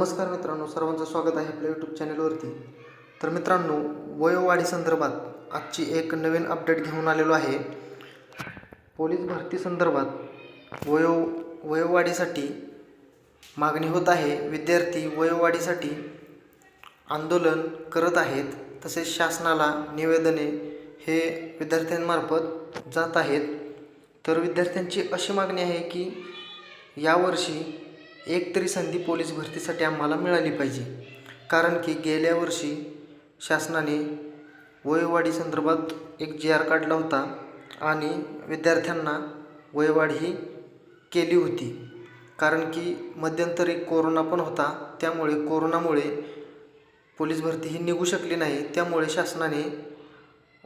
नमस्कार मित्रांनो सर्वांचं स्वागत आहे आपल्या यूट्यूब चॅनलवरती तर मित्रांनो वयोवाढी संदर्भात आजची एक नवीन अपडेट घेऊन आलेलो आहे. पोलीस भरती संदर्भात वयो वयोवाढीसाठी मागणी होत आहे. विद्यार्थी वयोवाढीसाठी आंदोलन करत आहेत तसेच शासनाला निवेदने हे विद्यार्थ्यांमार्फत जात आहेत. तर विद्यार्थ्यांची अशी मागणी आहे की यावर्षी एक तरी संधी पोलीस भरतीसाठी आम्हाला मिळाली पाहिजे. कारण की गेल्या वर्षी शासनाने वयोवाढी संदर्भात एक जी आर काढला होता आणि विद्यार्थ्यांना वयोवाढ ही केली होती. कारण की मध्यंतरी कोरोना पण होता त्यामुळे कोरोनामुळे पोलीस भरती ही निघू शकली नाही त्यामुळे शासनाने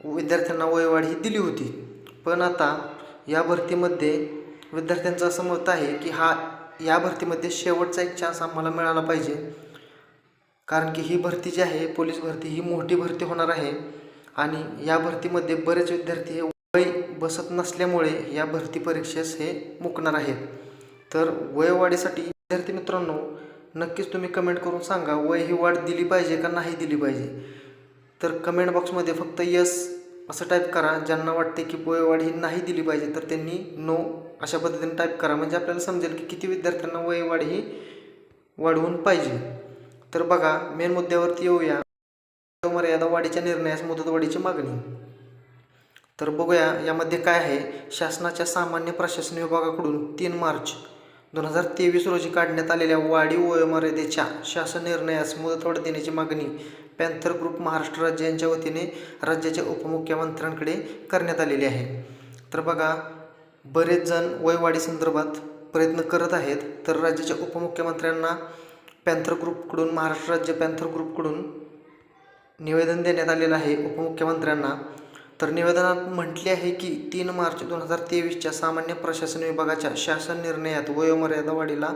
विद्यार्थ्यांना वयोवाढ ही दिली होती. पण आता या भरतीमध्ये विद्यार्थ्यांचं असं मत आहे की हा या भरतीमध्ये शेवटचा एक चान्स आम्हाला मिळाला पाहिजे. कारण की ही भरती जी आहे पोलीस भरती ही मोठी भरती होणार आहे. आणि या भरतीमध्ये बरेच विद्यार्थी हे वय बसत नसल्यामुळे या भरती परीक्षेस हे मुकणार आहेत. तर वयवाढीसाठी विद्यार्थी मित्रांनो नक्कीच तुम्ही कमेंट करून सांगा वय ही वाढ दिली पाहिजे का नाही दिली पाहिजे? तर कमेंट बॉक्समध्ये फक्त यस असं टाईप करा. ज्यांना वाटते की वयवाढ ही नाही दिली पाहिजे तर त्यांनी नो अशा पद्धतीने टाईप करा. म्हणजे आपल्याला समजेल की किती विद्यार्थ्यांना वयवाढ ही वाढवून पाहिजे. तर बघा मेन मुद्द्यावरती येऊया. मर्यादा वाढीच्या निर्णयास मुदतवाढीची मागणी. तर बघूया यामध्ये काय आहे? शासनाच्या सामान्य प्रशासन विभागाकडून तीन मार्च दोन हजार तेवीस रोजी काढण्यात आलेल्या वाढीव वयोमर्यादेच्या शासन निर्णयास मुदतवाढ देण्याची मागणी पॅन्थर ग्रुप महाराष्ट्र राज्य यांच्या वतीने राज्याच्या उपमुख्यमंत्र्यांकडे करण्यात आलेली आहे. तर बघा बरेच जण वयवाढी संदर्भात प्रयत्न करत आहेत तर राज्याच्या उपमुख्यमंत्र्यांना पॅन्थर ग्रुपकडून महाराष्ट्र राज्य पॅन्थर ग्रुपकडून निवेदन देण्यात आलेलं आहे उपमुख्यमंत्र्यांना. तर निवेदनात म्हटले आहे की तीन मार्च दोन हजार तेवीसच्या सामान्य प्रशासन विभागाच्या शासन निर्णयात वयोमर्यादा वाढीला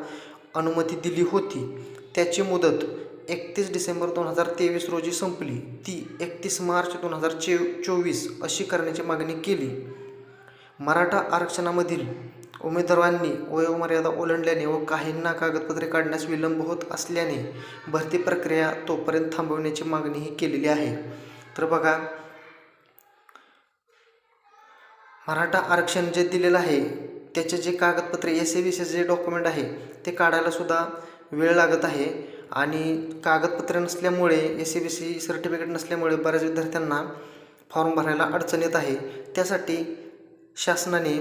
अनुमती दिली होती. त्याची मुदत एकतीस डिसेंबर दोन हजार तेवीस रोजी संपली. ती एकतीस मार्च दोन हजार चे चोवीस अशी करण्याची मागणी केली. मराठा आरक्षणामधील उमेदवारांनी वयोमर्यादा ओलांडल्याने व काहींना कागदपत्रे काढण्यास विलंब होत असल्याने भरती प्रक्रिया तोपर्यंत थांबवण्याची मागणीही केलेली आहे. तर बघा मराठा आरक्षण जे दिलेलं आहे त्याचे जे कागदपत्रे S A B J document आहे ते काढायलासुद्धा वेळ लागत आहे. आणि कागदपत्रे नसल्यामुळे S A B C certificate नसल्यामुळे बऱ्याच विद्यार्थ्यांना फॉर्म भरायला अडचण येत आहे. त्यासाठी शासनाने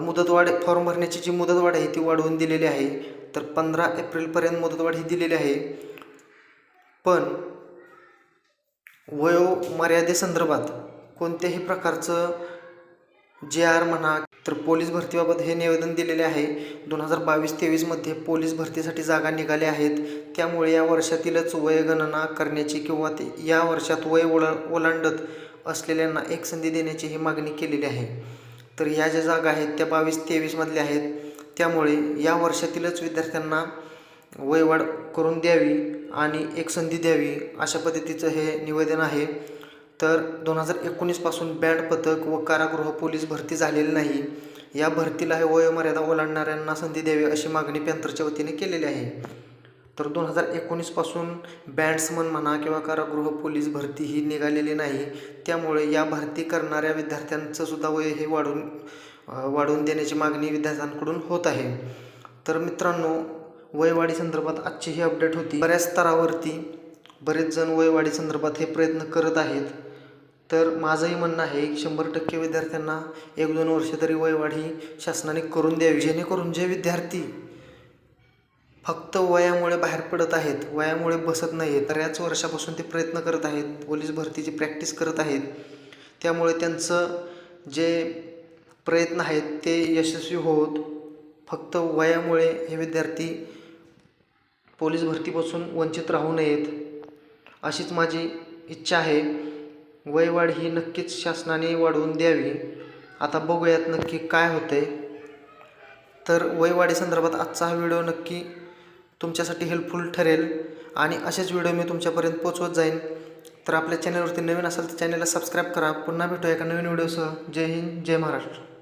मुदतवाढ फॉर्म भरण्याची जी मुदतवाढ आहे ती वाढवून दिलेली आहे. तर पंधरा एप्रिलपर्यंत मुदतवाढ ही दिलेली आहे. पण वयोमर्यादेसंदर्भात कोणत्याही प्रकारचं जे आर म्हणा तर पोलीस भरतीबाबत हे निवेदन दिलेले आहे. दोन हजार बावीस तेवीसमध्ये पोलीस भरतीसाठी जागा निघाल्या आहेत. त्यामुळे या वर्षातीलच वयगणना करण्याची किंवा ते या वर्षात वय ओला ओलांडत असलेल्यांना एक संधी देण्याची ही मागणी केलेली आहे. तर या ज्या जागा आहेत त्या बावीस तेवीसमधल्या आहेत. त्यामुळे या वर्षातीलच विद्यार्थ्यांना वयवाढ करून द्यावी आणि एक संधी द्यावी अशा पद्धतीचं हे निवेदन आहे. तर दोन हजार एकोणीसपासून बँड पथक व कारागृह पोलीस भरती झालेली नाही. या भरतीला हे वयोमर्यादा ओलांडणाऱ्यांना संधी द्यावी अशी मागणी पॅन्थरच्या वतीने केलेली आहे. तर दोन हजार एकोणीसपासून बँड्समन म्हणा किंवा कारागृह पोलीस भरती ही निघालेली नाही. त्यामुळे या भरती करणाऱ्या विद्यार्थ्यांचं सुद्धा वय हे वाढून वाढवून देण्याची मागणी विद्यार्थ्यांकडून होत आहे. तर मित्रांनो वयवाढी संदर्भात आजची ही अपडेट होती. बऱ्याच स्तरावरती बरेच जण वयवाढी संदर्भात हे प्रयत्न करत आहेत. तर माझंही म्हणणं आहे की शंभर टक्के विद्यार्थ्यांना एक दोन वर्ष तरी वयवाढी शासनाने करून द्यावी. जेणेकरून जे विद्यार्थी फक्त वयामुळे बाहेर पडत आहेत वयामुळे बसत नाही आहेत तर याच वर्षापासून ते प्रयत्न करत आहेत पोलीस भरतीची प्रॅक्टिस करत आहेत. त्यामुळे त्यांचं जे प्रयत्न आहेत ते यशस्वी होत फक्त वयामुळे हे विद्यार्थी पोलीस भरतीपासून वंचित राहू नयेत अशीच माझी इच्छा आहे. वयवाढ ही नक्कीच शासनाने वाढवून द्यावी. आता बघूयात नक्की काय होतं आहे तर वयवाढी संदर्भात आजचा हा व्हिडिओ नक्की तुमच्यासाठी हेल्पफुल ठरेल आणि असेच व्हिडिओ मी तुमच्यापर्यंत पोचवत जाईन. तर आपल्या चॅनलवरती नवीन असेल तर चॅनलला सबस्क्राईब करा. पुन्हा भेटूया एका नवीन व्हिडिओसह जय हिंद जय महाराष्ट्र.